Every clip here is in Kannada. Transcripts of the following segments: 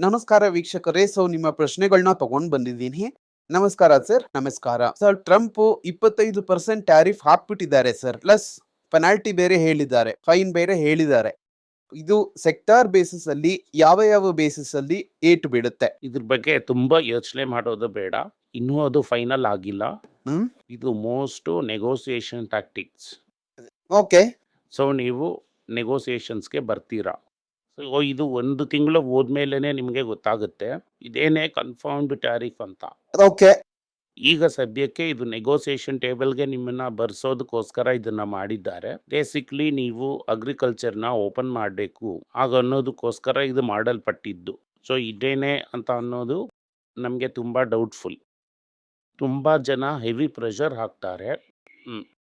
ನಮಸ್ಕಾರ ವೀಕ್ಷಕರೇ. ಸೊ ನಿಮ್ಮ ಪ್ರಶ್ನೆಗಳನ್ನ ತಗೊಂಡ್ ಬಂದಿದ್ದೀನಿ. ನಮಸ್ಕಾರ ಸರ್. ನಮಸ್ಕಾರ. ಸರ್ ಟ್ರಂಪ್ ಇಪ್ಪತ್ತೈದು ಪರ್ಸೆಂಟ್ ಟ್ಯಾರಿಫ್ ಹಾಕ್ಬಿಟ್ಟಿದ್ದಾರೆ ಸರ್. ಪ್ಲಸ್ ಪೆನಾಲ್ಟಿ ಬೇರೆ ಹೇಳಿದ್ದಾರೆ. ಫೈನ್ ಬೇರೆ ಹೇಳಿದ್ದಾರೆ. ಇದು ಸೆಕ್ಟಾರ್ ಬೇಸಿಸ್ ಅಲ್ಲಿ ಯಾವ ಯಾವ ಬೇಸಿಸ್ ಅಲ್ಲಿ ಏಟು ಬೀಳುತ್ತೆ? ಇದ್ರ ಬಗ್ಗೆ ತುಂಬಾ ಯೋಚನೆ ಮಾಡೋದು ಬೇಡ. ಇನ್ನೂ ಅದು ಫೈನಲ್ ಆಗಿಲ್ಲ. ಹ್ಮ್. ಇದು most negotiation tactics. Okay. So ನೀವು ನೆಗೋಸಿಯೇಷನ್ಸ್ಗೆ ಬರ್ತೀರಾ? ಸೊ ಇದು ಒಂದು ತಿಂಗಳು ಹೋದ್ಮೇಲೆ ನಿಮಗೆ ಗೊತ್ತಾಗುತ್ತೆ. ಇದೇನೇ ಕನ್ಫರ್ಮ್ಡ್ ಟ್ಯಾರಿಫ್ ಅಂತ. ಓಕೆ. ಈಗ ಸದ್ಯಕ್ಕೆ ಇದು ನೆಗೋಸಿಯೇಷನ್ ಟೇಬಲ್ಗೆ ನಿಮ್ಮನ್ನ ಬರ್ಸೋದಕ್ಕೋಸ್ಕರ ಇದನ್ನ ಮಾಡಿದ್ದಾರೆ. ಬೇಸಿಕ್ಲಿ ನೀವು ಅಗ್ರಿಕಲ್ಚರ್ನ ಓಪನ್ ಮಾಡಬೇಕು ಆಗ ಅನ್ನೋದಕ್ಕೋಸ್ಕರ ಇದು ಮಾಡಲ್ಪಟ್ಟಿದ್ದು. ಸೊ ಇದೇನೆ ಅಂತ ಅನ್ನೋದು ನಮಗೆ ತುಂಬ ಡೌಟ್ಫುಲ್ ತುಂಬ ಜನ ಹೆವಿ ಪ್ರೆಷರ್ ಹಾಕ್ತಾರೆ.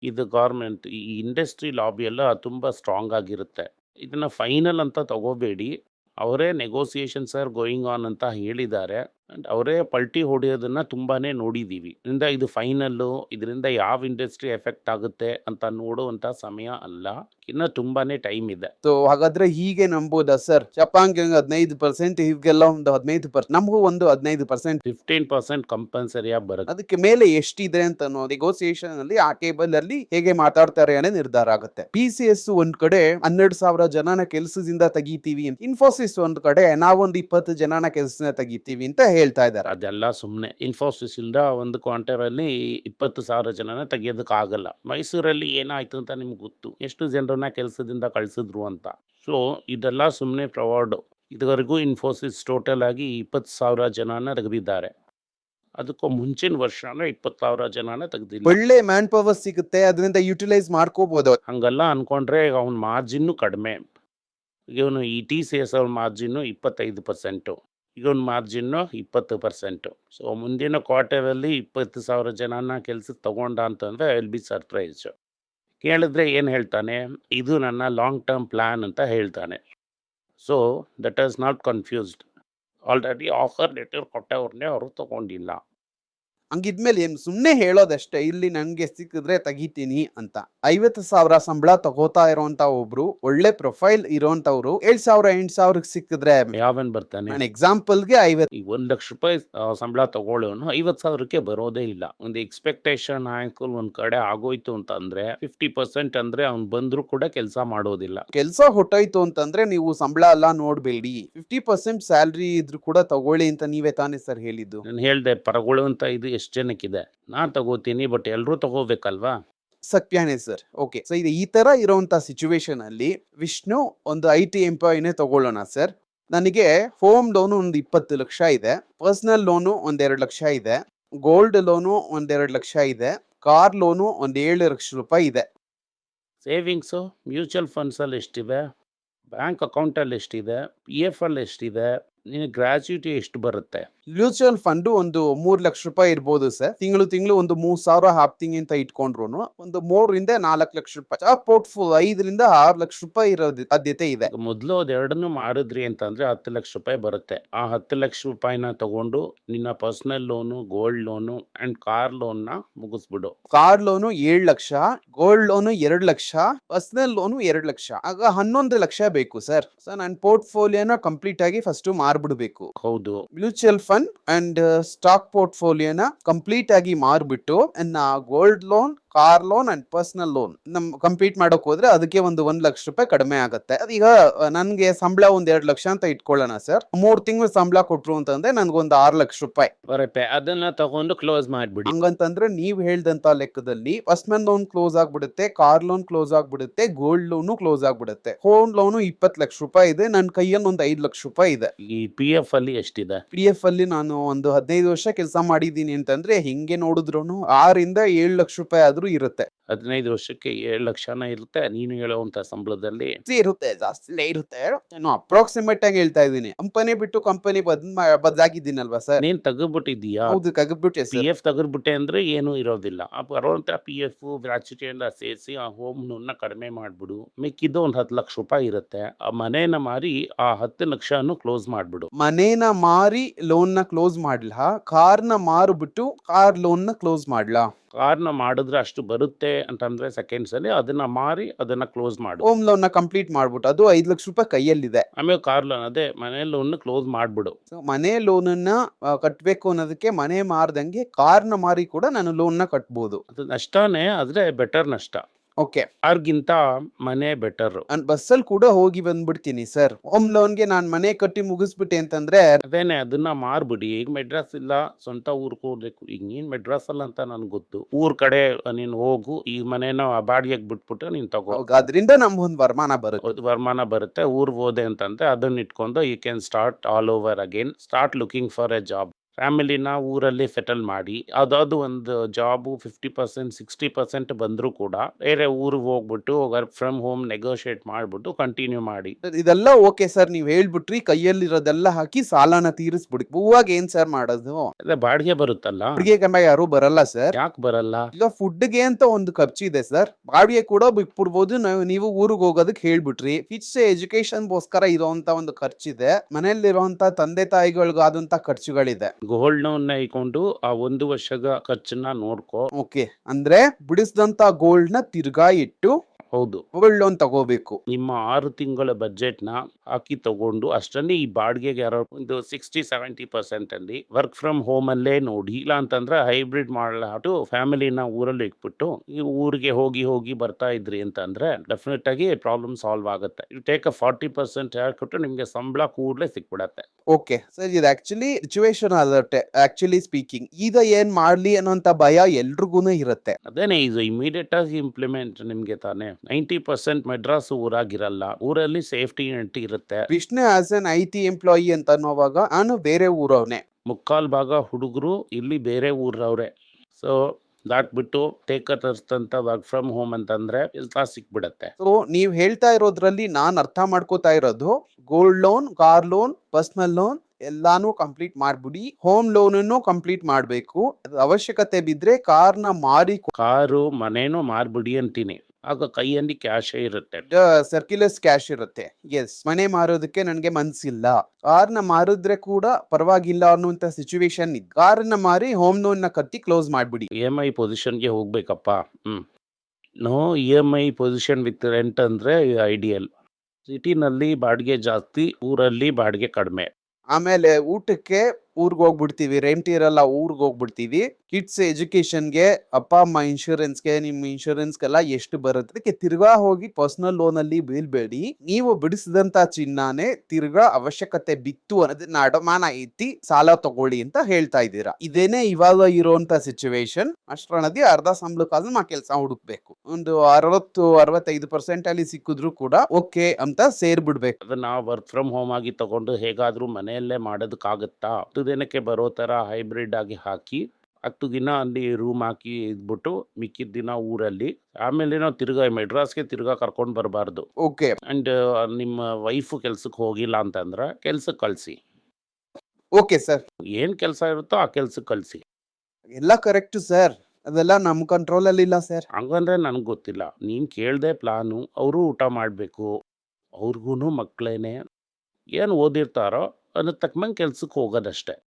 ಇದು ಗೌರ್ಮೆಂಟ್ ಈ ಇಂಡಸ್ಟ್ರಿ ಲಾಬಿ ಎಲ್ಲ ತುಂಬ ಸ್ಟ್ರಾಂಗ್ ಆಗಿರುತ್ತೆ. ಇದನ್ನ ಫೈನಲ್ ಅಂತ ತಗೋಬೇಡಿ. ಅವರೇ ನೆಗೋಸಿಯೇಷನ್ಸ್ ಆರ್ ಗೋಯಿಂಗ್ ಆನ್ ಅಂತ ಹೇಳಿದ್ದಾರೆ. ಅಂಡ್ ಅವರೇ ಪಲ್ಟಿ ಹೊಡೆಯೋದನ್ನು ತುಂಬಾ ನೋಡಿದ್ದೀವಿ ಇದರಿಂದ ಇದು ಫೈನಲ್ಲು ಇದರಿಂದ ಯಾವ ಇಂಡಸ್ಟ್ರಿ ಎಫೆಕ್ಟ್ ಆಗುತ್ತೆ ಅಂತ ನೋಡುವಂಥ ಸಮಯ ಅಲ್ಲ. ಇನ್ನು ತುಂಬಾ ಟೈಮ್ ಇದೆ. ಸೊ ಹಾಗಾದ್ರೆ ಹೀಗೆ ನಂಬೋದಾ ಸರ್? ಜಪಾನ್ಗೆ ಹದಿನೈದು ಪರ್ಸೆಂಟ್ ಹೀಗೆಲ್ಲ ಒಂದು ಹದಿನೈದು ಪರ್ಸೆಂಟ್ ನಮಗೂ ಒಂದು ಹದಿನೈದು ಪರ್ಸೆಂಟ್. ಫಿಫ್ಟೀನ್ ಪರ್ಸೆಂಟ್ ಕಂಪಲ್ಸರಿಯಾಗಿ ಬರುತ್ತೆ. ಅದಕ್ಕೆ ಮೇಲೆ ಎಷ್ಟಿದೆ ಅಂತ ನೆಗೋಸಿಯೇಷನ್ ಅಲ್ಲಿ ಆ ಟೇಬಲ್ ಅಲ್ಲಿ ಹೇಗೆ ಮಾತಾಡ್ತಾರೆ ಅನ್ನೋ ನಿರ್ಧಾರ ಆಗುತ್ತೆ. ಪಿ ಸಿ ಎಸ್ ಒಂದ್ ಕಡೆ ಹನ್ನೆರಡು ಸಾವಿರ ಜನನ ಕೆಲಸದಿಂದ ತೆಗಿತೀವಿ ಅಂತ ಇನ್ಫೋಸಿಸ್ ಒಂದ್ ಕಡೆ ನಾವೊಂದು ಇಪ್ಪತ್ತು ಜನನ ಕೆಲಸದಿಂದ ತೆಗಿತೀವಿ ಅಂತ ಹೇಳ್ತಾ ಇದ್ದಾರೆ. ಅದೆಲ್ಲ ಸುಮ್ಮನೆ ಇನ್ಫೋಸಿಸ್ ಇಂದ ಒಂದು ಕ್ವಾರ್ಟರ್ ಅಲ್ಲಿ ಇಪ್ಪತ್ತು ಸಾವಿರ ಜನನ ತೆಗಿಯೋದಕ್ಕಾಗಲ್ಲ. ಮೈಸೂರಲ್ಲಿ ಏನಾಯ್ತು ಅಂತ ನಿಮ್ಗೆ ಗೊತ್ತು. ಎಷ್ಟು ಜನರನ್ನ ಕೆಲಸದಿಂದ ಕಳಿಸಿದ್ರು ಅಂತ. ಸೊ ಇದೆಲ್ಲ ಸುಮ್ಮನೆ ಪ್ರವಾರ್ಡು ಇದುವರೆಗೂ ಇನ್ಫೋಸಿಸ್ ಟೋಟಲ್ ಆಗಿ ಇಪ್ಪತ್ತು ಸಾವಿರ ಜನನ ತೆಗೆದಿದ್ದಾರೆ. ಅದಕ್ಕೂ ಮುಂಚಿನ ವರ್ಷನ ಇಪ್ಪತ್ತು ಸಾವಿರ ಜನನ ತೆಗೆದಿಲ್ಲ. ಒಳ್ಳೆ ಮ್ಯಾನ್ ಪವರ್ ಸಿಗುತ್ತೆ. ಅದರಿಂದ ಯುಟಿಲೈಸ್ ಮಾಡ್ಕೋಬಹುದು ಹಂಗಲ್ಲ ಅನ್ಕೊಂಡ್ರೆ ಅವನ ಮಾರ್ಜಿನ್ನು ಕಡಿಮೆ. ಇವನು ಈ ಟಿ ಸಿ ಎಸ್ ಅವ್ರ ಮಾರ್ಜಿನ್ನು ಇಪ್ಪತ್ತೈದು ಪರ್ಸೆಂಟು ಇವನ್ ಮಾರ್ಜಿನ್ನು ಇಪ್ಪತ್ತು ಪರ್ಸೆಂಟು. ಸೊ, ಮುಂದಿನ ಕ್ವಾರ್ಟರಲ್ಲಿ ಇಪ್ಪತ್ತು ಸಾವಿರ ಜನನ ಕೆಲಸಕ್ಕೆ ತಗೊಂಡ ಅಂತಂದರೆ ವಿಲ್ ಬಿ ಸರ್ಪ್ರೈಸ್ ಕೇಳಿದ್ರೆ ಏನು ಹೇಳ್ತಾನೆ? ಇದು ನನ್ನ ಲಾಂಗ್ ಟರ್ಮ್ ಪ್ಲ್ಯಾನ್ ಅಂತ ಹೇಳ್ತಾನೆ. So that as not confused already offer letter ಕೊಟ್ಟವ್ರನ್ನೇ ಅವರು ತಗೊಂಡಿಲ್ಲ. ಹಂಗಿದ್ಮೇಲೆ ಏನು ಸುಮ್ಮನೆ ಹೇಳೋದಷ್ಟೇ ಇಲ್ಲಿ ನನಗೆ ಸಿಕ್ಕಿದ್ರೆ ತೆಗಿತೀನಿ ಅಂತ. ಐವತ್ತು ಸಾವಿರ ಸಂಬಳ ತಗೋತಾ ಇರೋಂತ ಒಬ್ರು ಒಳ್ಳೆ ಪ್ರೊಫೈಲ್ ಇರೋಂತವ್ರು ಏಳ್ ಸಾವಿರ ಎಂಟ್ ಸಾವಿರಕ್ಕೆ ಸಿಕ್ಕಿದ್ರೆ ಯಾವನ್ ಬರ್ತಾನೆ? ನಾನು ಎಕ್ಸಾಂಪಲ್ಗೆ ಐವತ್ತು ಒಂದ್ ಲಕ್ಷ ರೂಪಾಯಿ ಸಂಬಳ ತಗೊಳ್ಳೋನು ಐವತ್ತು ಸಾವಿರಕ್ಕೆ ಬರೋದೇ ಇಲ್ಲ. ಒಂದು ಎಕ್ಸ್ಪೆಕ್ಟೇಷನ್ ಆಯ್ತು ಒಂದ್ ಕಡೆ ಆಗೋಯ್ತು ಅಂತಂದ್ರೆ ಫಿಫ್ಟಿ ಪರ್ಸೆಂಟ್ ಅಂದ್ರೆ ಅವ್ನು ಬಂದ್ರು ಕೂಡ ಕೆಲಸ ಮಾಡೋದಿಲ್ಲ. ಕೆಲಸ ಹೊಟ್ಟೋಯ್ತು ಅಂತಂದ್ರೆ ನೀವು ಸಂಬಳ ಎಲ್ಲ ನೋಡ್ಬೇಡಿ. ಫಿಫ್ಟಿ ಪರ್ಸೆಂಟ್ ಸ್ಯಾಲ್ರಿ ಇದ್ರು ಕೂಡ ತಗೊಳ್ಳಿ ಅಂತ ನೀವೇ ತಾನೇ ಸರ್ ಹೇಳಿದ್ದು. ನಾನು ಹೇಳ್ದೆ ಪರಗೊಳ್ಳುವಂತ ಇದು ಎಷ್ಟು ಜನಕ್ಕಿದೆ. ನಾನ್ ತಗೋತೀನಿ ಬಟ್ ಎಲ್ಲರೂ ತಗೋಬೇಕಲ್ವಾ? ಸತ್ಯಾನೇ ಸರ್. ಓಕೆ. ಸೊ ಇದು ಈ ತರ ಇರುವಂತ ಸಿಚುವೇಶನ್ ಅಲ್ಲಿ ವಿಷ್ಣು ಒಂದು ಐ ಟಿ ಎಂಪ್ಲಾಯಿನೇ ತಗೊಳ್ಳೋಣ ಸರ್. ನನಗೆ ಹೋಮ್ ಲೋನು ಒಂದು ಇಪ್ಪತ್ತು ಲಕ್ಷ ಇದೆ. ಪರ್ಸನಲ್ ಲೋನು ಒಂದೆರಡು ಲಕ್ಷ ಇದೆ. ಗೋಲ್ಡ್ ಲೋನು ಒಂದೆರಡು ಲಕ್ಷ ಇದೆ. ಕಾರ್ ಲೋನು ಒಂದು ಏಳು ಲಕ್ಷ ರೂಪಾಯಿ ಇದೆ. ಸೇವಿಂಗ್ಸು ಮ್ಯೂಚುವಲ್ ಫಂಡ್ಸಲ್ಲಿ ಎಷ್ಟಿದೆ? ಬ್ಯಾಂಕ್ ಅಕೌಂಟಲ್ಲಿ ಎಷ್ಟಿದೆ? ಪಿ ಎಫ್ ಅಲ್ಲಿ ಎಷ್ಟಿದೆ? ನಿನಗೆ ಗ್ರ್ಯಾಚ್ಯುಟಿ ಎಷ್ಟು ಬರುತ್ತೆ? ಮ್ಯೂಚುವಲ್ ಫಂಡ್ ಒಂದು ಮೂರ್ ಲಕ್ಷ ರೂಪಾಯಿ ಇರ್ಬೋದು ಸರ್. ತಿಂಗಳು ತಿಂಗಳು ಒಂದು ಮೂರ್ ಸಾವಿರ ಹಾಕ್ತೀನಿ ಅಂತ ಇಟ್ಕೊಂಡ್ರು ಒಂದು ಮೂರರಿಂದ ನಾಲ್ಕು ಲಕ್ಷ ರೂಪಾಯಿ. ಆ ಪೋರ್ಟ್ಫೋಲ್ ಐದರಿಂದ ಆರು ಲಕ್ಷ ರೂಪಾಯಿ ಇರೋ ಸಾಧ್ಯತೆ ಇದೆ. ಮೊದಲು ಅದೆರಡನ್ನು ಮಾಡಿದ್ರಿ ಅಂತಂದ್ರೆ ಹತ್ತು ಲಕ್ಷ ರೂಪಾಯಿ ಬರುತ್ತೆ. ಆ ಹತ್ತು ಲಕ್ಷ ರೂಪಾಯಿನ ತಗೊಂಡು ನಿನ್ನ personal loan gold loan and car ಲೋನ್ನ ಮುಗಿಸ್ಬಿಡು. ಕಾರ್ ಲೋನು ಏಳು ಲಕ್ಷ ಗೋಲ್ಡ್ ಲೋನು ಎರಡು ಲಕ್ಷ ಪರ್ಸನಲ್ ಲೋನು ಎರಡು ಲಕ್ಷ. ಆಗ ಹನ್ನೊಂದು ಲಕ್ಷ ಬೇಕು ಸರ್. ಸರ್ ನನ್ನ ಪೋರ್ಟ್ಫೋಲಿಯೋನ ಕಂಪ್ಲೀಟ್ ಆಗಿ ಫಸ್ಟ್ ಮಾರ್ಬಿಡ್ಬೇಕು. ಹೌದು. ಮ್ಯೂಚುವಲ್ ಫಂಡ್ ಅಂಡ್ ಸ್ಟಾಕ್ ಪೋರ್ಟ್ಫೋಲಿಯೋನ ಕಂಪ್ಲೀಟ್ ಆಗಿ ಮಾರ್ಬಿಟ್ಟು gold loan car loan and personal loan ನಮ್ ಕಂಪ್ಲೀಟ್ ಮಾಡೋಕೆ ಹೋದ್ರೆ ಅದಕ್ಕೆ ಒಂದು ಒಂದ್ ಲಕ್ಷ ರೂಪಾಯಿ ಕಡಿಮೆ ಆಗುತ್ತೆ. ಈಗ ನನ್ಗೆ ಸಂಬಳ ಒಂದ್ ಎರಡ್ ಲಕ್ಷ ಅಂತ ಇಟ್ಕೊಳ್ಳೋಣ ಸರ್ ಮೂರ್ ತಿಂಗಳು ಸಂಬಳ ಕೊಟ್ರು ಅಂತಂದ್ರೆ ನನ್ಗೊಂದು ಆರು ಲಕ್ಷ ರೂಪಾಯಿ. ಬರುತ್ತೆ. ಅದನ್ನ ತಗೊಂಡು ಕ್ಲೋಸ್ ಮಾಡ್ಬಿಡಿ. ಹಂಗಂತಂದ್ರೆ ನೀವ್ ಹೇಳ್ದಂತ ಲೆಕ್ಕದಲ್ಲಿ ಪರ್ಸನಲ್ ಲೋನ್ ಕ್ಲೋಸ್ ಆಗ್ಬಿಡುತ್ತೆ ಕಾರ್ ಲೋನ್ ಕ್ಲೋಸ್ ಆಗ್ಬಿಡುತ್ತೆ ಗೋಲ್ಡ್ ಲೋನು ಕ್ಲೋಸ್ ಆಗ್ಬಿಡುತ್ತೆ. ಹೋಮ್ ಲೋನು ಇಪ್ಪತ್ತು ಲಕ್ಷ ರೂಪಾಯಿ ಇದೆ ನನ್ನ ಕೈಯಲ್ಲಿ ಒಂದು ಐದು ಲಕ್ಷ ರೂಪಾಯಿ ಇದೆ. ಈ ಪಿ ಎಫ್ ಅಲ್ಲಿ ಎಷ್ಟಿದೆ? ಪಿ ಎಫ್ ಅಲ್ಲಿ ನಾನು ಒಂದು ಹದಿನೈದು ವರ್ಷ ಕೆಲಸ ಮಾಡಿದ್ದೀನಿ ಅಂತಂದ್ರೆ ಹಿಂಗೆ ನೋಡಿದ್ರು ಆರಿಂದ ಏಳು ಲಕ್ಷ ರೂಪಾಯಿ ಆದ್ರೂ ಇರುತ್ತೆ. ಹದಿನೈದು ವರ್ಷಕ್ಕೆ ಏಳು ಲಕ್ಷನ ಇರುತ್ತೆ. ನೀನು ಹೇಳುವಂತ ಸಂಬಳದಲ್ಲಿ ಜಾಸ್ತಿ ಇರುತ್ತೆ ಜಾಸ್ತಿನೇ ಇರುತ್ತೆ. ನಾನು ಅಪ್ರಾಕ್ಸಿಮೇಟ್ ಆಗಿ ಹೇಳ್ತಾ ಇದ್ದೀನಿ. ಕಂಪನಿ ಬಿಟ್ಟು ಕಂಪನಿ ಬದ್ ಬದಲಾಗಿದ್ದೀನಲ್ವಾ ಸರ್? ನೀನ್ ತೆಗೆದ್ಬಿಟ್ಟಿದೀಯಾ ಹೌದು ಕಗಬಿಟ್ಟೆ ಪಿ ಎಫ್ ತೆಗೆದ್ಬಿಟ್ಟೆ ಅಂದ್ರೆ ಏನು ಇರೋದಿಲ್ಲ. ಆ ಬರುವಂತ ಪಿ ಎಫ್ ಗ್ರಾಚ್ಯುಟಿ ಎಲ್ಲ ಸೇರಿಸಿ ಆ ಹೋಮ್ ಲೋನ್ ಕಡಿಮೆ ಮಾಡ್ಬಿಡು. ಮಿಕ್ಕಿದ್ದು ಒಂದ್ ಹತ್ತು ಲಕ್ಷ ರೂಪಾಯಿ ಇರುತ್ತೆ. ಆ ಮನೇನ ಮಾರಿ ಆ ಹತ್ತು ಲಕ್ಷನು ಕ್ಲೋಸ್ ಮಾಡ್ಬಿಡು. ಮನೇನ ಮಾರಿ ಲೋನ್ನ ಕ್ಲೋಸ್ ಮಾಡ್ಲಾ? ಕಾರ್ನ ಬಿಟ್ಟು ಕಾರ್ ಲೋನ್ನ ಕ್ಲೋಸ್ ಮಾಡ್ಲಾ? ಕಾರ್ನ ಮಾಡಿದ್ರೆ ಅಷ್ಟು ಬರುತ್ತೆ. ಅಂತಂದ್ರೆ ಸೆಕೆಂಡ್ಸ್ ಅಲ್ಲಿ ಅದನ್ನ ಮಾರಿ ಅದನ್ನ ಕ್ಲೋಸ್ ಮಾಡಿ. ಹೋಮ್ ಲೋನ್ನ ಕಂಪ್ಲೀಟ್ ಮಾಡ್ಬಿಟ್ಟು ಅದು ಐದು ಲಕ್ಷ ರೂಪಾಯಿ ಕೈಯಲ್ಲಿದೆ. ಆಮೇಲೆ ಕಾರ್ ಲೋನ್ ಅದೇ ಮನೆ ಲೋನ್ ಕ್ಲೋಸ್ ಮಾಡ್ಬಿಡು. ಸೊ ಮನೆ ಲೋನ್ ಅನ್ನ ಆ, ಕಟ್ಬೇಕು ಅನ್ನೋದಕ್ಕೆ ಮನೆ ಮಾರ್ದಂಗೆ ಕಾರ್ನ ಮಾರಿ ಕೂಡ ನಾನು ಲೋನ್ನ ಕಟ್ಬೋದು. ಅದು ನಷ್ಟನೇ ಆದ್ರೆ ಬೆಟರ್ ನಷ್ಟ. ಓಕೆ. ಅವ್ರಿಗಿಂತ ಮನೆ ಬೆಟರ್ ಬಸ್ಸಲ್ಲಿ ಕೂಡ ಹೋಗಿ ಬಂದ್ಬಿಡ್ತೀನಿ ಸರ್. ಹೋಮ್ ಲೋನ್ಗೆ ನಾನು ಮನೆ ಕಟ್ಟಿ ಮುಗಿಸ್ಬಿಟ್ಟೆ ಅಂತಂದ್ರೆ ಅದೇನೆ ಅದನ್ನ ಮಾರ್ಬಿಡಿ. ಈಗ ಮೆಡ್ರಾಸ್ ಇಲ್ಲ ಸ್ವಂತ ಊರ್ಗೆ ಹೋಗ್ಬೇಕು. ಈಗ ನೀನ್ ಮೆಡ್ರಾಸ್ ಅಲ್ಲ ಅಂತ ನನ್ಗೆ ಗೊತ್ತು. ಊರ್ ಕಡೆ ನೀನ್ ಹೋಗು. ಈ ಮನೇನ ಬಾಡಿಗೆಗೆ ಬಿಟ್ಬಿಟ್ಟು ನೀನ್ ತಗೋ. ಅದರಿಂದ ನಮ್ಗೊಂದು ವರಮಾನ ಬರುತ್ತೆ. ವರಮಾನ ಬರುತ್ತೆ. ಊರ್ ಹೋದೆ ಅಂತಂದ್ರೆ ಅದನ್ನ ಇಟ್ಕೊಂಡು you can start all over again start looking for a job ಫ್ಯಾಮಿಲಿನ ಊರಲ್ಲಿ ಸೆಟಲ್ ಮಾಡಿ ಅದಾದ್ರು ಒಂದು job fifty percent sixty percent ಬಂದರೂ ಕೂಡ ಬೇರೆ ಊರಿಗೆ ಹೋಗ್ಬಿಟ್ಟು ವರ್ಕ್ ಫ್ರಮ್ ಹೋಮ್ ನೆಗೋಷಿಯೇಟ್ ಮಾಡಿಬಿಟ್ಟು ಕಂಟಿನ್ಯೂ ಮಾಡಿ. ಇದೆಲ್ಲ ಓಕೆ ಸರ್ ನೀವು ಹೇಳ್ಬಿಟ್ರಿ ಕೈಯಲ್ಲಿರೋದೆಲ್ಲ ಹಾಕಿ ಸಾಲನ ತೀರಿಸ್ಬಿಡಿ. ಹೂವಾಗ ಏನ್ ಸರ್ ಮಾಡೋದು? ಅದೇ ಬಾಡಿಗೆ ಬರುತ್ತಲ್ಲ. ಬಾಡಿಗೆ ಕಮ್ಮ ಯಾರು ಬರಲ್ಲ ಸರ್. ಯಾಕೆ ಬರಲ್ಲ? ಈಗ ಫುಡ್ಗೆ ಅಂತ ಒಂದು ಖರ್ಚು ಇದೆ ಸರ್. ಬಾಡಿಗೆ ಕೂಡ ಬಿಟ್ಬಿಡ್ಬೋದು ನಾವು ನೀವು ಊರಿಗೆ ಹೋಗೋದಕ್ಕೆ ಹೇಳ್ಬಿಟ್ರಿ. ಫಿಕ್ಸ್ ಎಜುಕೇಶನ್ಗೋಸ್ಕರ ಇರೋಂತ ಒಂದು ಖರ್ಚಿದೆ. ಮನೆಯಲ್ಲಿರುವಂತ ತಂದೆ ತಾಯಿಗಳಿಗಾದಂತ ಖರ್ಚುಗಳಿದೆ. ಗೋಲ್ಡ್ ಲೋನ್ ಇಟ್ಕೊಂಡು ಆ ಒಂದು ವರ್ಷದ ಖರ್ಚನ್ನ ನೋಡ್ಕೋ. ಓಕೆ. ಅಂದ್ರೆ ಬಿಡಿಸಿದಂತ ಗೋಲ್ಡ್ನ ತಿರ್ಗಾ ಇಟ್ಟು ಹೌದು. ಮೊಬೈಲ್ ಲೋನ್ ತಗೋಬೇಕು. ನಿಮ್ಮ ಆರು ತಿಂಗಳ ಬಜೆಟ್ನ ಹಾಕಿ ತಗೊಂಡು ಅಷ್ಟರಲ್ಲಿ ಈ ಬಾಡಿಗೆಗೆ ಯಾರೋ ಒಂದು ಸಿಕ್ಸ್ಟಿ ಸೆವೆಂಟಿ ಪರ್ಸೆಂಟ್ ಅಲ್ಲಿ ವರ್ಕ್ ಫ್ರಮ್ ಹೋಮ್ ಅಲ್ಲೇ ನೋಡಿ ಇಲ್ಲ ಅಂತಂದ್ರೆ ಹೈಬ್ರಿಡ್ ಮಾಡಲಾಟು ಫ್ಯಾಮಿಲಿನ ಊರಲ್ಲಿ ಇಟ್ಬಿಟ್ಟು ಈ ಊರಿಗೆ ಹೋಗಿ ಹೋಗಿ ಬರ್ತಾ ಇದ್ರಿ ಅಂತಂದ್ರೆ ಡೆಫಿನೆಟ್ ಆಗಿ ಪ್ರಾಬ್ಲಮ್ ಸಾಲ್ವ್ ಆಗುತ್ತೆ. You take a forty percent ಹೇಳ್ಕೊಟ್ಟು ನಿಮಗೆ ಸಂಬಳ ಕೂಡಲೇ ಸಿಕ್ಬಿಡತ್ತೆ. ಓಕೆ ಸರ್ ಇದು actually situation alert actually speaking ಈಗ ಏನ್ ಮಾಡ್ಲಿ ಅನ್ನೋಂತ ಭಯ ಎಲ್ರಿಗೂ ಇರುತ್ತೆ. ಅದೇನೆ ಇದು ಇಮಿಡಿಯೇಟ್ ಆಗಿ ಇಂಪ್ಲಿಮೆಂಟ್ ನಿಮ್ಗೆ ತಾನೇ. ನೈಂಟಿ ಪರ್ಸೆಂಟ್ ಮೆಡ್ರಾಸ್ ಊರಾಗಿರಲ್ಲ ಊರಲ್ಲಿ ಸೇಫ್ಟಿ ಅಂಟಿ ಇರುತ್ತೆ. Vishnu as an I T employee ಅಂತ ಅನ್ನೋವಾಗ ನಾನು ಬೇರೆ ಊರವನೇ. ಮುಕ್ಕಾಲ್ ಭಾಗ ಹುಡುಗರು ಇಲ್ಲಿ ಬೇರೆ ಊರವ್ರೆ. ಸೊ ದಾಟ್ಬಿಟ್ಟು ಟೇಕ್ ಅಂತ ವರ್ಕ್ ಫ್ರಮ್ ಹೋಮ್ ಅಂತಂದ್ರೆ ಕೆಲಸ ಸಿಕ್ಬಿಡತ್ತೆ. ಸೊ ನೀವ್ ಹೇಳ್ತಾ ಇರೋದ್ರಲ್ಲಿ ನಾನ್ ಅರ್ಥ ಮಾಡ್ಕೋತಾ ಇರೋದು gold loan car loan personal loan ಎಲ್ಲಾನು ಕಂಪ್ಲೀಟ್ ಮಾಡ್ಬಿಡಿ. ಹೋಮ್ ಲೋನ್ ಅನ್ನು ಕಂಪ್ಲೀಟ್ ಮಾಡ್ಬೇಕು. ಅವಶ್ಯಕತೆ ಬಿದ್ರೆ ಕಾರ್ನ ಮಾರಿ ಕಾರು ಮನೇನು ಮಾರ್ಬಿಡಿ ಅಂತೀನಿ. ಆಗ ಕೈಯಲ್ಲಿ ಕ್ಯಾಶೇ ಇರುತ್ತೆ. ಸರ್ಕ್ಯುಲರ್ಸ್ ಕ್ಯಾಶ್ ಇರುತ್ತೆ. ಎಸ್ ಮನೆ ಮಾರೋದಕ್ಕೆ ನನಗೆ ಮನ್ಸಿಲ್ಲ. ಕಾರ್ನ ಮಾರಿದ್ರೆ ಕೂಡ ಪರವಾಗಿಲ್ಲ ಅನ್ನುವಂತ ಸಿಚುವೇಶನ್ ಇದ್ ಕಾರ್ನ ಮಾರಿ ಹೋಮ್ ಲೋನ್ನ ಕಟ್ಟಿ ಕ್ಲೋಸ್ ಮಾಡ್ಬಿಡಿ. ಇ ಎಂ ಐ ಪೊಸಿಷನ್ಗೆ ಹೋಗ್ಬೇಕಪ್ಪ. ಹ್ಮ್. No E M I position with rent ಅಂದ್ರೆ ಐಡಿಯಲ್ ಸಿಟಿನಲ್ಲಿ ಬಾಡಿಗೆ ಜಾಸ್ತಿ ಊರಲ್ಲಿ ಬಾಡಿಗೆ ಕಡಿಮೆ. ಆಮೇಲೆ ಊಟಕ್ಕೆ ಊರ್ಗ್ ಹೋಗ್ಬಿಡ್ತೀವಿ. ರೆಂಟ್ ಇರಲ್ಲ, ಊರ್ಗ್ ಹೋಗ್ಬಿಡ್ತೀವಿ. ಕಿಡ್ಸ್ ಎಜುಕೇಶನ್ಗೆ ಅಪ್ಪ, ಅಮ್ಮ ಇನ್ಶೂರೆನ್ಸ್ಗೆ ನಿಮ್ಮ ಇನ್ಶೂರೆನ್ಸ್ಗೆಲ್ಲ ಎಷ್ಟು ಬರುತ್ತೆ? ಅದಕ್ಕೆ ತಿರ್ಗಾ ಹೋಗಿ ಪರ್ಸನಲ್ ಲೋನ್ ಅಲ್ಲಿ ಬೀಳ್ಬೇಡಿ. ನೀವು ಬಿಡಿಸಿದಂತ ಚಿನ್ನಾನೇ ತಿರ್ಗಾ ಅವಶ್ಯಕತೆ ಬಿತ್ತು ಅನ್ನೋದನ್ನ ಅಡಮಾನ ಐತಿ ಸಾಲ ತಗೊಳ್ಳಿ ಅಂತ ಹೇಳ್ತಾ ಇದ್ದೀರಾ. ಇದೇನೆ ಇವಾಗ ಇರುವಂತ ಸಿಚುವೇಶನ್ ಅಷ್ಟರನದಿ ಅರ್ಧ ಸಂಬಳಕ್ಕಾದ್ರೂ ಆ ಕೆಲಸ ಹುಡುಕ್ಬೇಕು. ಒಂದು ಅರವತ್ತು, ಅರವತ್ತೈದು ಪರ್ಸೆಂಟ್ ಅಲ್ಲಿ ಸಿಕ್ಕಿದ್ರು ಕೂಡ ಓಕೆ ಅಂತ ಸೇರ್ಬಿಡ್ಬೇಕು. ಅದನ್ನ ವರ್ಕ್ ಫ್ರಮ್ ಹೋಮ್ ಆಗಿ ತಗೊಂಡು ಹೇಗಾದ್ರೂ ಮನೆಯಲ್ಲೇ ಮಾಡೋದಕ್ಕಾಗತ್ತಾ? ದಿನಕ್ಕೆ ಬರೋ ಥರ ಹೈಬ್ರಿಡ್ ಆಗಿ ಹಾಕಿ ಹತ್ತು ದಿನ ಅಲ್ಲಿ ರೂಮ್ ಹಾಕಿ ಇದ್ಬಿಟ್ಟು ಮಿಕ್ಕಿದ ದಿನ ಊರಲ್ಲಿ ಆಮೇಲೆ ನಾವು ತಿರ್ಗಾ ಮೆಡ್ರಾಸ್ಗೆ ತಿರ್ಗಾ ಕರ್ಕೊಂಡು ಬರಬಾರ್ದು. ಓಕೆ. ಅಂಡ್ ನಿಮ್ಮ ವೈಫ್ ಕೆಲ್ಸಕ್ಕೆ ಹೋಗಿಲ್ಲ ಅಂತಂದ್ರೆ ಕೆಲ್ಸಕ್ಕೆ ಕಳಿಸಿ. Okay sir. ಏನು ಕೆಲಸ ಇರುತ್ತೋ ಆ ಕೆಲ್ಸಕ್ಕೆ ಕಳಿಸಿ. ಎಲ್ಲ ಕರೆಕ್ಟ್ ಸರ್. ಅದೆಲ್ಲ ನಮ್ ಕಂಟ್ರೋಲ್ ಅಲ್ಲಿ ಇಲ್ಲ ಸರ್. ಹಂಗಂದ್ರೆ ನನಗೆ ಗೊತ್ತಿಲ್ಲ. ನೀನು ಕೇಳ್ದೆ ಪ್ಲಾನು ಅವರು ಊಟ ಮಾಡಬೇಕು. ಅವ್ರಿಗೂ ಮಕ್ಕಳೇನೆ ಏನು ಓದಿರ್ತಾರೋ ಅನ್ನೋ ತಕ್ಕಂಗೆ ಕೆಲ್ಸಕ್ಕೆ ಹೋಗೋದಷ್ಟೇ